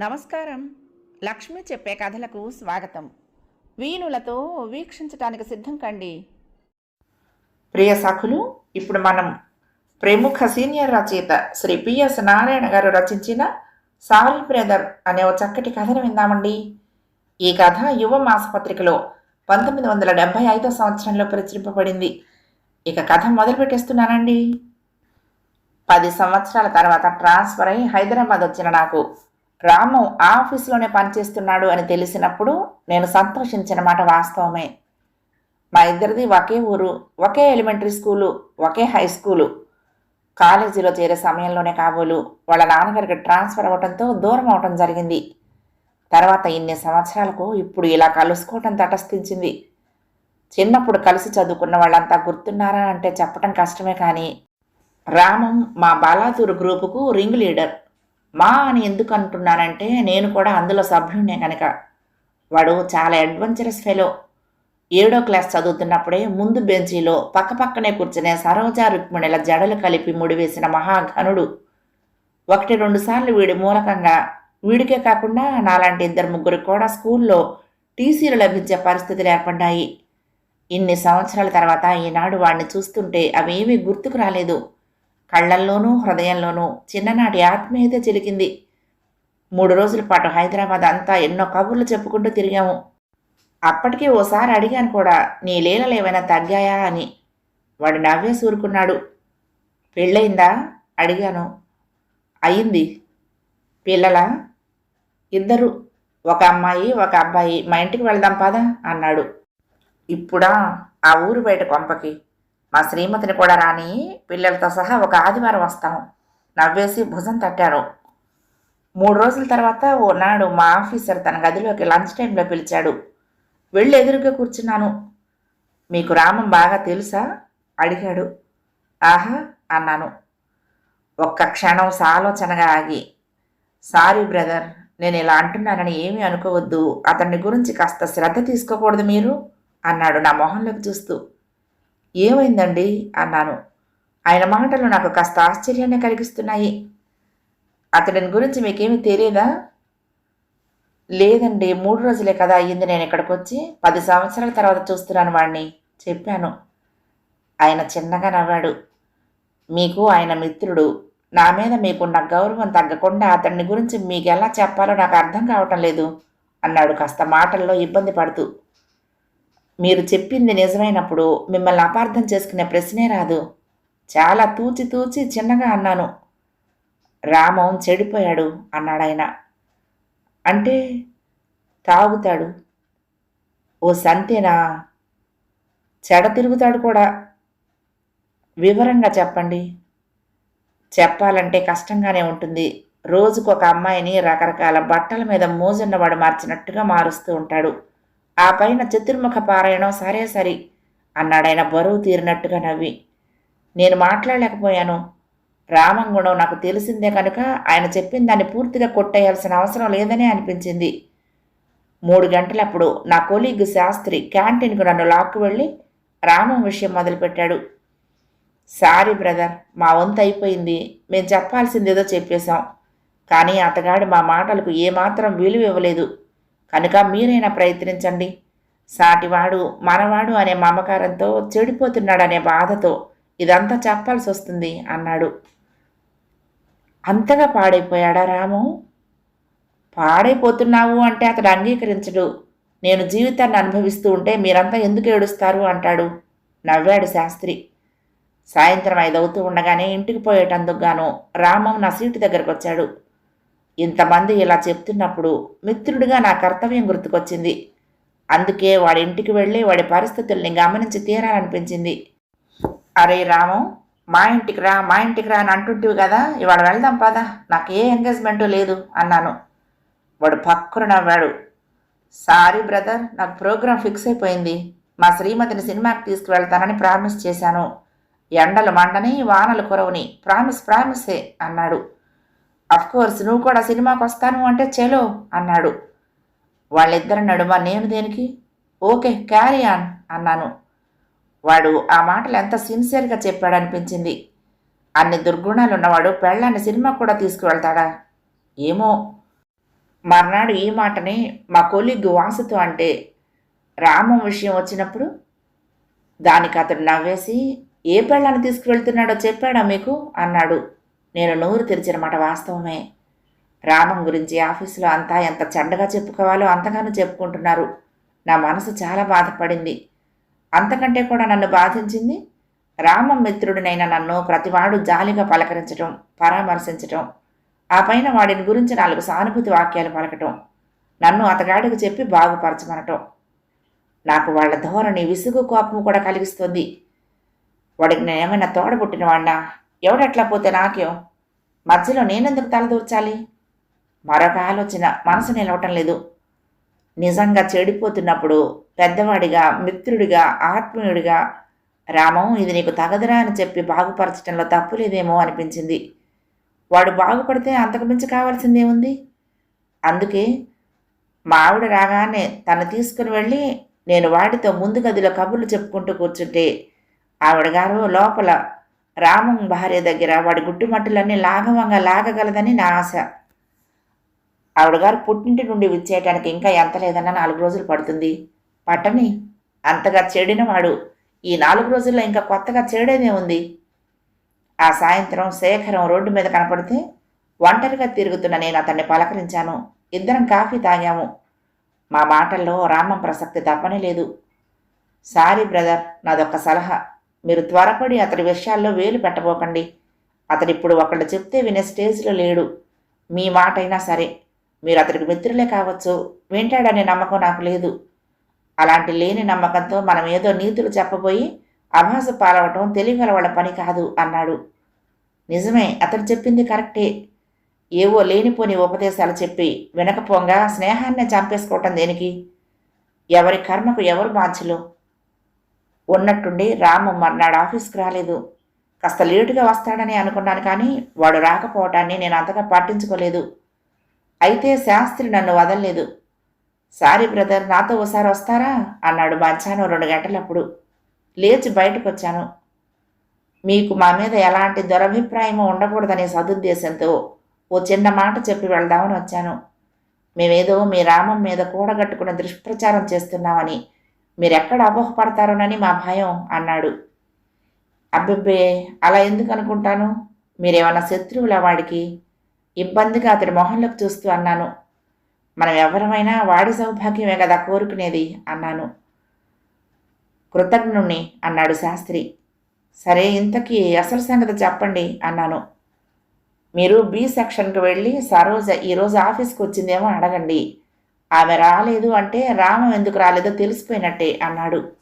నమస్కారం. లక్ష్మి చెప్పే కథలకు స్వాగతం. వీణులతో వీక్షించటానికి సిద్ధం కండి. ప్రియ సఖులు ఇప్పుడు మనం ప్రముఖ సీనియర్ రచయిత శ్రీ పిఎస్ నారాయణ గారు రచించిన సారీ బ్రదర్ అనే ఒక చక్కటి కథను విందామండి. ఈ కథ యువ మాసపత్రికలో పంతొమ్మిది వందల డెబ్బై ఐదో సంవత్సరంలో ప్రచురింపబడింది. ఇక కథ మొదలు పెట్టేస్తున్నానండి. పది సంవత్సరాల తర్వాత ట్రాన్స్ఫర్ అయి హైదరాబాద్ వచ్చిన నాకు రాము ఆ ఆఫీసులోనే పనిచేస్తున్నాడు అని తెలిసినప్పుడు నేను సంతోషించిన మాట వాస్తవమే. మా ఇద్దరిది ఒకే ఊరు ఒకే ఎలిమెంటరీ స్కూలు ఒకే హై స్కూలు. కాలేజీలో చేరే సమయంలోనే కాబోలు. వాళ్ళ నాన్నగారికి ట్రాన్స్ఫర్ అవ్వడంతో దూరం అవటం జరిగింది. తర్వాత ఇన్ని సంవత్సరాలకు ఇప్పుడు ఇలా కలుసుకోవటం తటస్థించింది. చిన్నప్పుడు కలిసి చదువుకున్న వాళ్ళంతా గుర్తున్నారా అంటే చెప్పటం కష్టమే కానీ రామం మా బాలాతూరు గ్రూపుకు రింగ్ లీడర్. మా అని ఎందుకు అంటున్నానంటే నేను కూడా అందులో సభ్యుడినే కనుక. వాడు చాలా అడ్వెంచరస్ ఫెలో ఏడో క్లాస్ చదువుతున్నప్పుడే ముందు బెంచీలో పక్కపక్కనే కూర్చునే సరోజా రుక్మిణిల జడలు కలిపి ముడివేసిన మహాఘనుడు. ఒకటి రెండు సార్లు వీడి మూలకంగా వీడికే కాకుండా నాలాంటి ఇద్దరు ముగ్గురు కూడా స్కూల్లో టీసీలు లభించే పరిస్థితులు ఏర్పడ్డాయి. ఇన్ని సంవత్సరాల తర్వాత ఈనాడు వాడిని చూస్తుంటే అవేమీ గుర్తుకు రాలేదు. కళ్ళల్లోనూ హృదయంలోనూ చిన్ననాటి ఆత్మీయత చిలికింది. మూడు రోజుల పాటు హైదరాబాద్ అంతా ఎన్నో కబుర్లు చెప్పుకుంటూ తిరిగాము. అప్పటికే ఓసారి అడిగాను కూడా నీ లీలలు ఏమైనా తగ్గాయా? అని. వాడు నవ్వే సూరుకున్నాడు. పెళ్ళయిందా? అడిగాను. అయింది పిల్లలా? ఇద్దరు. ఒక అమ్మాయి ఒక అబ్బాయి. మా ఇంటికి వెళ్దాం పదా అన్నాడు. ఇప్పుడా? ఆ ఊరు బయట కొంపకి. మా శ్రీమతిని కూడా రాని పిల్లలతో సహా ఒక ఆదివారం వస్తాం నవ్వేసి భుజం తట్టారు. మూడు రోజుల తర్వాత ఓ నాడు మా ఆఫీసర్ తన గదిలోకి లంచ్ టైంలో పిలిచాడు. వెళ్ళి ఎదురుగా కూర్చున్నాను. మీకు రామం బాగా తెలుసా? అడిగాడు. ఆహా అన్నాను. ఒక్క క్షణం సాలోచనగా ఆగి సారీ బ్రదర్ నేను ఇలా అంటున్నానని ఏమీ అనుకోవద్దు. అతన్ని గురించి కాస్త శ్రద్ధ తీసుకోకూడదు మీరు అన్నాడు నా మొహంలోకి చూస్తూ. ఏమైందండి? అన్నాను. ఆయన మాటలు నాకు కాస్త ఆశ్చర్యాన్ని కలిగిస్తున్నాయి. అతడిని గురించి మీకేమీ తెలియదా లేదండి మూడు రోజులే కదా అయ్యింది. నేను ఇక్కడికి వచ్చి పది సంవత్సరాల తర్వాత చూస్తున్నాను వాడిని చెప్పాను. ఆయన చిన్నగా నవ్వాడు. మీకు ఆయన మిత్రుడు. నా మీద మీకున్న గౌరవం తగ్గకుండా అతన్ని గురించి మీకు ఎలా చెప్పాలో నాకు అర్థం కావటం లేదు అన్నాడు కాస్త మాటల్లో ఇబ్బంది పడుతూ. మీరు చెప్పింది నిజమైనప్పుడు మిమ్మల్ని అపార్థం చేసుకునే ప్రశ్నే రాదు. చాలా తూచి తూచి చిన్నగా అన్నాను. రామం చెడిపోయాడు అన్నాడాయన అంటే తాగుతాడు. ఓ సంతేనా? చెడ తిరుగుతాడు కూడా. వివరంగా చెప్పండి. చెప్పాలంటే కష్టంగానే ఉంటుంది. రోజుకు ఒక అమ్మాయిని రకరకాల బట్టల మీద మోజున్నవాడు మార్చినట్టుగా మారుస్తూ ఉంటాడు. ఆ పైన చతుర్ముఖ పారాయణం సరే సరి అన్నాడాయన బరువు తీరినట్టుగా నవ్వి. నేను మాట్లాడలేకపోయాను. రామంగుణం నాకు తెలిసిందే కనుక ఆయన చెప్పిన దాన్ని పూర్తిగా కొట్టేయాల్సిన అవసరం లేదనే అనిపించింది. మూడు గంటలప్పుడు నా కొలీగ్ శాస్త్రి క్యాంటీన్కు నన్ను లాక్కు వెళ్ళి రామం విషయం మొదలుపెట్టాడు. సారీ బ్రదర్ మా వంతు అయిపోయింది. మేము చెప్పాల్సిందేదో చెప్పేశాం. కానీ అతగాడు మా మాటలకు ఏమాత్రం విలువ ఇవ్వలేదు కనుక మీరైనా ప్రయత్నించండి. సాటివాడు మనవాడు అనే మమకారంతో చెడిపోతున్నాడనే బాధతో ఇదంతా చెప్పాల్సి వస్తుంది అన్నాడు. అంతగా పాడైపోయాడా రాము? పాడైపోతున్నావు అంటే అతడు అంగీకరించడు. నేను జీవితాన్ని అనుభవిస్తూ ఉంటే మీరంతా ఎందుకు ఏడుస్తారు అంటాడు నవ్వాడు శాస్త్రి. సాయంత్రం ఐదవుతూ ఉండగానే ఇంటికి పోయేటందుకు గాను రామం నా సీటు దగ్గరకు వచ్చాడు ఇంతమంది ఇలా చెప్తున్నప్పుడు మిత్రుడిగా నా కర్తవ్యం గుర్తుకొచ్చింది. అందుకే వాడి ఇంటికి వెళ్ళి వాడి పరిస్థితుల్ని గమనించి తీరాలనిపించింది. అరే రాము మా ఇంటికి రా మా ఇంటికి రా అని అంటుంటివి కదా ఇవాళ వెళ్దాం పదా నాకు ఏ ఎంగేజ్మెంటు లేదు అన్నాను. వాడు పక్కరు నవ్వాడు. సారీ బ్రదర్ నాకు ప్రోగ్రాం ఫిక్స్ అయిపోయింది. మా శ్రీమతిని సినిమాకి తీసుకువెళ్తానని ప్రామిస్ చేశాను. ఎండలు మండని వానలు కురవని ప్రామిస్ ప్రామిసే అన్నాడు. కోర్స్ నువ్వు కూడా సినిమాకి వస్తాను అంటే చెలో అన్నాడు. వాళ్ళిద్దరి నడుమ నేను దేనికి? ఓకే క్యారీ ఆన్ అన్నాను. వాడు ఆ మాటలు ఎంత సిన్సియర్గా చెప్పాడనిపించింది. అన్ని దుర్గుణాలు ఉన్నవాడు పెళ్ళాన్ని సినిమా కూడా తీసుకువెళ్తాడా? ఏమో. మర్నాడు ఈ మాటని మా కొలిగ్గు వాసుతో అంటే రామం విషయం వచ్చినప్పుడు దానికి అతడు నవ్వేసి ఏ పెళ్ళాన్ని తీసుకువెళ్తున్నాడో చెప్పాడా మీకు? అన్నాడు. నేను నోరు తెరిచిన మాట వాస్తవమే. రామం గురించి ఆఫీసులో అంతా ఎంత చెడ్డగా చెప్పుకోవాలో అంతగానో చెప్పుకుంటున్నారు. నా మనసు చాలా బాధపడింది. అంతకంటే కూడా నన్ను బాధించింది రామం మిత్రుడినైన నన్ను ప్రతివాడు జాలిగా పలకరించటం పరామర్శించటం ఆ పైన వాడిని గురించి నాలుగు సానుభూతి వాక్యాలు పలకటం నన్ను అతగాడికి చెప్పి బాగుపరచమనటం. నాకు వాళ్ళ ధోరణి విసుగు కోపము కూడా కలిగిస్తుంది. వాడికి నేనేమైనా తోడబుట్టిన వాడినా ఎవడెట్లా పోతే నాకేం? మధ్యలో నేనెందుకు తలదూర్చాలి మరొక ఆలోచన మనసు నిలవటం లేదు. నిజంగా చెడిపోతున్నప్పుడు పెద్దవాడిగా మిత్రుడిగా ఆత్మీయుడిగా రామం ఇది నీకు తగదురా అని చెప్పి బాగుపరచడంలో తప్పు లేదేమో అనిపించింది. వాడు బాగుపడితే అంతకు మించి కావాల్సిందేముంది? అందుకే మా ఆవిడ రాగానే తను తీసుకుని వెళ్ళి నేను వాడితో ముందు గదిలో కబుర్లు చెప్పుకుంటూ కూర్చుంటే ఆవిడ గారు లోపల రామం భార్య దగ్గర వాడి గుట్టుమట్టులన్నీ లాఘవంగా లాగగలదని నా ఆశ. ఆవిడ గారు పుట్టింటి నుండి విచ్చేయటానికి ఇంకా ఎంత లేదన్నా నాలుగు రోజులు పడుతుంది. పట్టని అంతగా చెడినవాడు ఈ నాలుగు రోజుల్లో ఇంకా కొత్తగా చెడేదే ఉంది. ఆ సాయంత్రం శేఖరం రోడ్డు మీద కనపడితే ఒంటరిగా తిరుగుతున్న నేను అతన్ని పలకరించాను. ఇద్దరం కాఫీ తాగాము. మా మాటల్లో రామం ప్రసక్తి తప్పనే లేదు. సారీ బ్రదర్ నాదొక్క సలహా. మీరు త్వరపడి అతడి విషయాల్లో వేలు పెట్టబోకండి. అతడిప్పుడు ఒకళ్ళు చెప్తే వినే స్టేజ్లో లేడు. మీ మాట అయినా సరే. మీరు అతడికి మిత్రులే కావచ్చు. వింటాడనే నమ్మకం నాకు లేదు. అలాంటి లేని నమ్మకంతో మనం ఏదో నీతులు చెప్పబోయి అభాస పాలవటం తెలివిగల వాళ్ళ పని కాదు అన్నాడు. నిజమే అతడు చెప్పింది కరెక్టే. ఏవో లేనిపోని ఉపదేశాలు చెప్పి వినకపోగా స్నేహాన్నే చంపేసుకోవటం దేనికి? ఎవరి కర్మకు ఎవరు బాధ్యులు? ఉన్నట్టుండి రాము మర్నాడు ఆఫీస్కి రాలేదు. కాస్త లేటుగా వస్తాడని అనుకున్నాను కానీ వాడు రాకపోవటాన్ని నేను అంతగా పట్టించుకోలేదు. అయితే శాస్త్రి నన్ను వదలలేదు. సారీ బ్రదర్ నాతో ఒకసారి వస్తారా? అన్నాడు మధ్యాహ్నం రెండు గంటలప్పుడు. లేచి బయటకు వచ్చాను మీకు మా మీద ఎలాంటి దురభిప్రాయమో ఉండకూడదనే సదుద్దేశంతో ఓ చిన్న మాట చెప్పి వెళ్దామని వచ్చాను. మేమేదో మీ రామం మీద కూడగట్టుకున్న దుష్ప్రచారం చేస్తున్నామని మీరెక్కడ అపోహపడతారోనని మా భయం అన్నాడు. అబ్బిబ్బే అలా ఎందుకు అనుకుంటాను? మీరేమన్నా శత్రువుల వాడికి? ఇబ్బందిగా అతడి మొహంలోకి చూస్తూ అన్నాను. మనం ఎవరమైనా వాడి సౌభాగ్యమే కదా కోరుకునేది అన్నాను. కృతజ్ఞుణ్ణి అన్నాడు శాస్త్రి. సరే ఇంతకీ అసలు సంగతి చెప్పండి అన్నాను. మీరు బి సెక్షన్కి వెళ్ళి సరోజ ఈరోజు ఆఫీస్కి వచ్చిందేమో అడగండి. ఆమె రాలేదు అంటే రామం ఎందుకు రాలేదో తెలిసిపోయినట్టే అన్నాడు.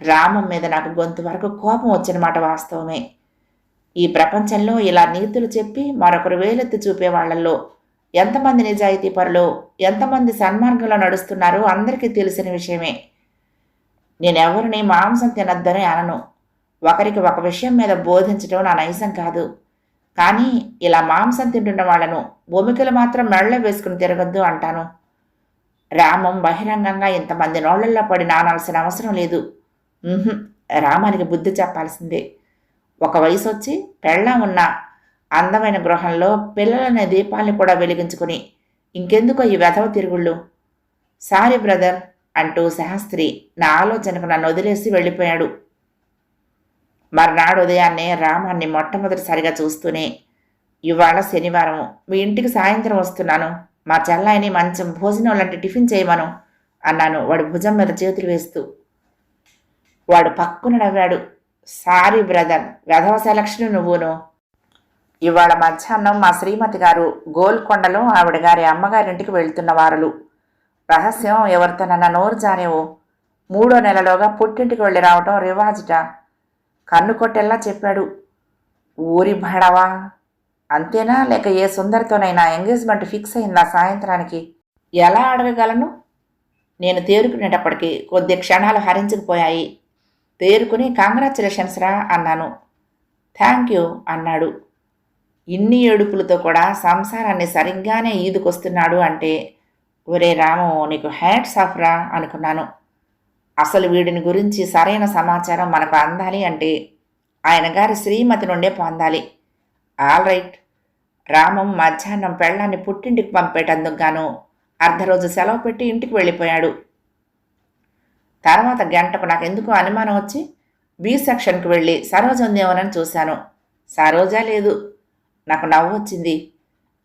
రామం మీద నాకు గొంతు వరకు కోపం వచ్చిన మాట వాస్తవమే. ఈ ప్రపంచంలో ఇలా నీతులు చెప్పి మరొకరు వేలెత్తి చూపే వాళ్ళల్లో ఎంతమంది నిజాయితీ పరులో ఎంతమంది సన్మార్గంలో నడుస్తున్నారో అందరికీ తెలిసిన విషయమే. నేనెవరిని మాంసం తినద్దని అనను. ఒకరికి ఒక విషయం మీద బోధించడం నా నైజం కాదు. కానీ ఇలా మాంసం తింటున్న వాళ్ళను భూమికలు మాత్రం మెళ్ళ వేసుకుని తిరగద్దు అంటాను. రామం బహిరంగంగా ఇంతమంది నోళ్ళల్లో పడి నానాల్సిన అవసరం లేదు. రామానికి బుద్ధి చెప్పాల్సిందే. ఒక వయసు వచ్చి పెళ్ళం ఉన్న అందమైన గృహంలో పిల్లలనే దీపాల్ని కూడా వెలిగించుకుని ఇంకెందుకో ఈ వెధవ తిరుగుళ్ళు? సారీ బ్రదర్ అంటూ శాస్త్రి నా ఆలోచనకు నన్ను వదిలేసి వెళ్ళిపోయాడు. మర్నాడు ఉదయాన్నే రామాన్ని మొట్టమొదటిసారిగా చూస్తూనే ఇవాళ శనివారం మీ ఇంటికి సాయంత్రం వస్తున్నాను. మా చెల్లాయిని మంచం భోజనం లాంటి టిఫిన్ చేయమను అన్నాను. వాడు భుజం మీద చేతులు వేస్తూ. వాడు పక్కున నవ్వాడు. సారీ బ్రదర్ వెధవ సెలక్షన్ నువ్వును. ఇవాళ మధ్యాహ్నం మా శ్రీమతి గారు గోల్కొండలో ఆవిడ గారి అమ్మగారింటికి వెళ్తున్న వారలు. రహస్యం ఎవరితోనన్నా నోరు జానేవు మూడో నెలలోగా పుట్టింటికి వెళ్ళి రావటం రివాజుట. కన్ను కొట్టెల్లా చెప్పాడు. ఊరి భడవా? అంతేనా? లేక ఏ సుందరితోనైనా ఎంగేజ్మెంట్ ఫిక్స్ అయిందా సాయంత్రానికి? ఎలా అడగగలను? నేను తేరుకునేటప్పటికి కొద్ది క్షణాలు హరించుకుపోయాయి. తేరుకుని కాంగ్రాచులేషన్స్ రా అన్నాను. థ్యాంక్ యూ అన్నాడు. ఇన్ని ఏడుపులతో కూడా సంసారాన్ని సరిగ్గానే ఈదుకొస్తున్నాడు అంటే ఒరే రాము నీకు హ్యాట్స్ ఆఫ్ రా అనుకున్నాను. అసలు వీడిని గురించి సరైన సమాచారం మనకు అందాలి అంటే ఆయన గారి శ్రీమతి నుండే పొందాలి. All right. రామం మధ్యాహ్నం పెళ్ళాన్ని పుట్టింటికి పంపేటందుకు గాను అర్ధరోజు సెలవు పెట్టి ఇంటికి వెళ్ళిపోయాడు. తర్వాత గంటకు నాకు ఎందుకో అనుమానం వచ్చి బి సెక్షన్కి వెళ్ళి సరోజ ఉందేమోనని చూశాను. సరోజా లేదు. నాకు నవ్వు వచ్చింది.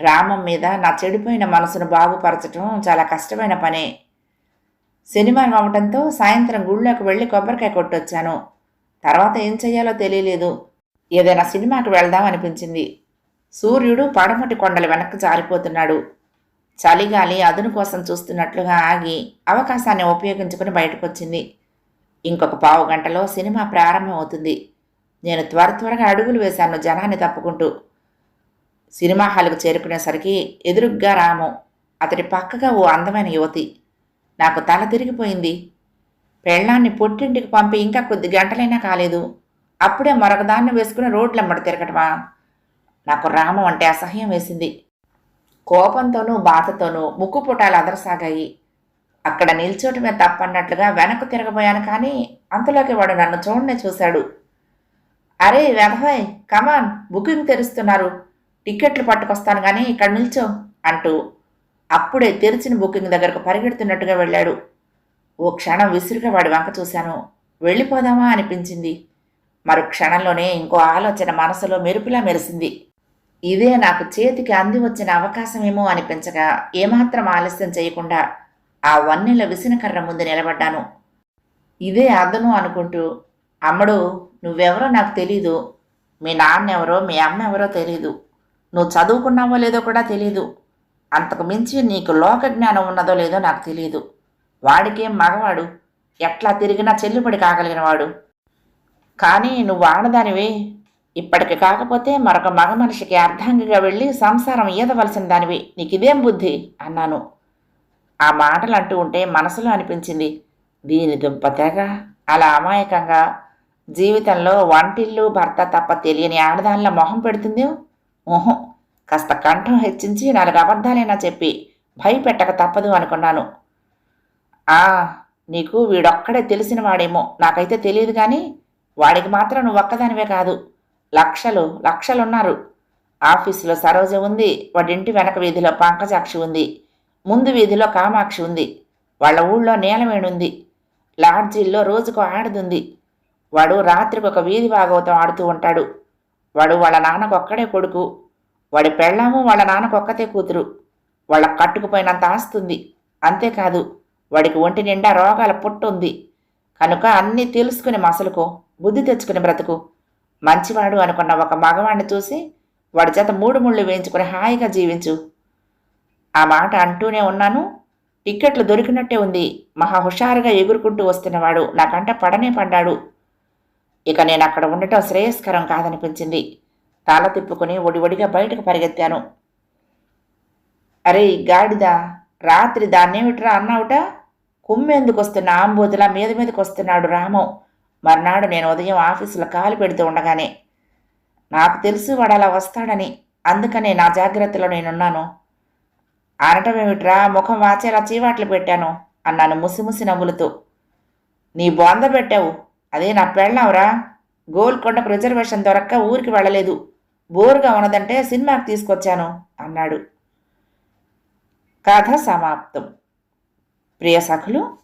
రామం మీద నా చెడిపోయిన మనసును బాగుపరచడం చాలా కష్టమైన పనే. శనివారం అవ్వడంతో సాయంత్రం గుళ్ళోకి వెళ్ళి కొబ్బరికాయ కొట్టొచ్చాను. తర్వాత ఏం చెయ్యాలో తెలియలేదు. ఏదైనా సినిమాకి వెళ్దాం అనిపించింది. సూర్యుడు పడమటి కొండల వెనక్కి జారిపోతున్నాడు. చలిగాలి అదును కోసం చూస్తున్నట్లుగా ఆగి అవకాశాన్ని ఉపయోగించుకుని బయటకొచ్చింది. ఇంకొక పావు గంటలో సినిమా ప్రారంభమవుతుంది. నేను త్వర త్వరగా అడుగులు వేశాను జనాన్ని తప్పుకుంటూ. సినిమా హాల్కు చేరుకునేసరికి ఎదురుగ్గా రాము అతడి పక్కగా ఓ అందమైన యువతి. నాకు తల తిరిగిపోయింది. పెళ్ళాన్ని పుట్టింటికి పంపి ఇంకా కొద్ది గంటలైనా కాలేదు. అప్పుడే మరొకదాన్ని వేసుకుని రోడ్లమ్మడి తిరగటమా? నాకు రామం అంటే అసహ్యం వేసింది. కోపంతోనూ బాధతోనూ ముక్కు పుటాలు అదరసాగాయి. అక్కడ నిల్చోటమే తప్పన్నట్లుగా వెనక్కు తిరగబోయాను కానీ అంతలోకి వాడు నన్ను చూడనే చూశాడు. అరే వెధవాయ్ కమాన్ బుకింగ్ తెరుస్తున్నారు. టిక్కెట్లు పట్టుకొస్తాను కానీ ఇక్కడ నిల్చో అంటూ అప్పుడే తెరిచిన బుకింగ్ దగ్గరకు పరిగెడుతున్నట్టుగా వెళ్ళాడు. ఓ క్షణం విసురుగా వాడి వంక చూశాను. వెళ్ళిపోదామా అనిపించింది. మరు క్షణంలోనే ఇంకో ఆలోచన మనసులో మెరుపులా మెరిసింది. ఇదే నాకు చేతికి అంది వచ్చిన అవకాశమేమో అనిపించగా ఏమాత్రం ఆలస్యం చేయకుండా ఆ వన్నెల విసినకర్ర ముందు నిలబడ్డాను. ఇదే అదను అనుకుంటూ అమ్మడు నువ్వెవరో నాకు తెలీదు. మీ నాన్న ఎవరో మీ అమ్మ ఎవరో తెలీదు. నువ్వు చదువుకున్నావో లేదో కూడా తెలీదు. అంతకు మించి నీకు లోక జ్ఞానం ఉన్నదో లేదో నాకు తెలియదు వాడికేం మగవాడు? ఎట్లా తిరిగినా చెల్లుబడి కాగలిగినవాడు. కానీ నువ్వు ఆడదానివే. ఇప్పటికి కాకపోతే మరొక మగ మనిషికి అర్ధాంగిగా వెళ్ళి సంసారం ఈదవలసిన దానివి నీకు ఇదేం బుద్ధి? అన్నాను. ఆ మాటలు అంటూ ఉంటే మనసులో అనిపించింది. దీని దుంపతేగా అలా అమాయకంగా జీవితంలో వంటిల్లు భర్త తప్ప తెలియని ఆడదానిలా మొహం పెడుతుంది? మొహం కాస్త కంఠం హెచ్చించి నాలుగు అబద్ధాలైనా చెప్పి భయపెట్టక తప్పదు అనుకున్నాను. ఆ నీకు వీడొక్కడే తెలిసిన వాడేమో నాకైతే తెలియదు కానీ వాడికి మాత్రం నువ్వు ఒక్కదానివే కాదు. లక్షలు లక్షలున్నారు. ఆఫీసులో సరోజ ఉంది వాడింటి వెనక వీధిలో పంకజాక్షి ఉంది ముందు వీధిలో కామాక్షి ఉంది వాళ్ళ ఊళ్ళో నీలమేణుంది లాడ్జీల్లో రోజుకు ఆడదుంది. వాడు రాత్రికి ఒక వీధి భాగవతం ఆడుతూ ఉంటాడు. వాడు వాళ్ళ నాన్నకు ఒక్కడే కొడుకు. వాడి పెళ్ళాము వాళ్ళ నాన్నకొక్కతే కూతురు. వాళ్ళ కట్టుకుపోయినంత ఆస్తుంది. అంతేకాదు వాడికి ఒంటి నిండా రోగాల పుట్టుంది. కనుక అన్నీ తెలుసుకుని మసలుకో బుద్ధి తెచ్చుకుని బ్రతుకు. మంచివాడు అనుకున్న ఒక మగవాణ్ణి చూసి వాడి చేత మూడు ముళ్ళు వేయించుకుని హాయిగా జీవించు. ఆ మాట అంటూనే ఉన్నాను. టిక్కెట్లు దొరికినట్టే ఉంది. మహా హుషారుగా ఎగురుకుంటూ వస్తున్నవాడు నాకంట పడనే పడ్డాడు. ఇక నేను అక్కడ ఉండటం శ్రేయస్కరం కాదనిపించింది. తల తిప్పుకుని ఒడివడిగా బయటకు పరిగెత్తాను. అరే గాడిదా రాత్రి దాన్నేమిట్రా అన్నావుట? కుమ్మెందుకు వస్తున్న ఆంబోతులా మీద మీదకి వస్తున్నాడు రామం. మర్నాడు నేను ఉదయం ఆఫీసులో కాలు పెడుతూ ఉండగానే నాకు తెలుసు వాడు అలా వస్తాడని అందుకనే నా జాగ్రత్తలో నేనున్నాను. అనటమేమిట్రా? ముఖం వాచేలా చీవాట్లు పెట్టాను అన్నాను ముసిముసి నవ్వులతో. నీ బొంద పెట్టావు. అదే నా పెళ్ళావురా. గోల్కొండకు రిజర్వేషన్ దొరక్క ఊరికి వెళ్ళలేదు. బోరుగా ఉన్నదంటే సినిమాకి తీసుకొచ్చాను అన్నాడు. కథ సమాప్తం. ప్రియ సఖులు